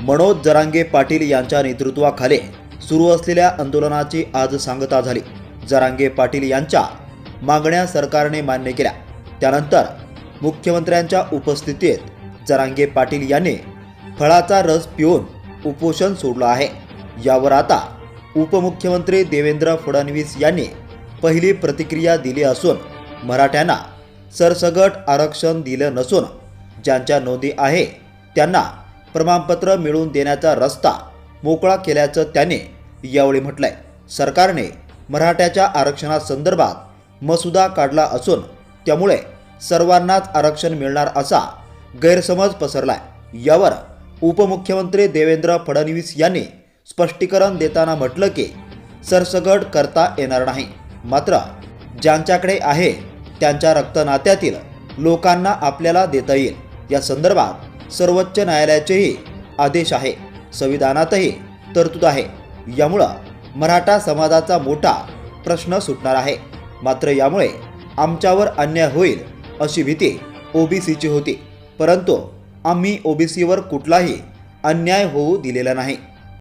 मनोज जरांगे पाटील यांच्या नेतृत्वाखाली सुरू असलेल्या आंदोलनाची आज सांगता झाली. जरांगे पाटील यांच्या मागण्या सरकारने मान्य केल्या. त्यानंतर मुख्यमंत्र्यांच्या उपस्थितीत जरांगे पाटील यांनी फळाचा रस पिऊन उपोषण सोडलं आहे. यावर आता उपमुख्यमंत्री देवेंद्र फडणवीस यांनी पहिली प्रतिक्रिया दिली असून मराठ्यांना सरसगट आरक्षण दिलं नसून ज्यांच्या नोंदी आहे त्यांना प्रमाणपत्र मिळवून देण्याचा रस्ता मोकळा केल्याचं त्याने यावेळी म्हटलंय. सरकारने मराठ्याच्या आरक्षणासंदर्भात मसुदा काढला असून त्यामुळे सर्वांनाच आरक्षण मिळणार असा गैरसमज पसरलाय. यावर उपमुख्यमंत्री देवेंद्र फडणवीस यांनी स्पष्टीकरण देताना म्हटलं की सरसगट करता येणार नाही. मात्र ज्यांच्याकडे आहे त्यांच्या रक्तनात्यातील लोकांना आपल्याला देता येईल. या संदर्भात सर्वोच्च न्यायालयाचेही आदेश आहे. संविधानातही तरतूद आहे. यामुळं मराठा समाजाचा मोठा प्रश्न सुटणार आहे. मात्र यामुळे आमच्यावर अन्याय होईल अशी भीती ओबीसीची होती. परंतु आम्ही ओबीसीवर कुठलाही अन्याय होऊ दिलेला नाही.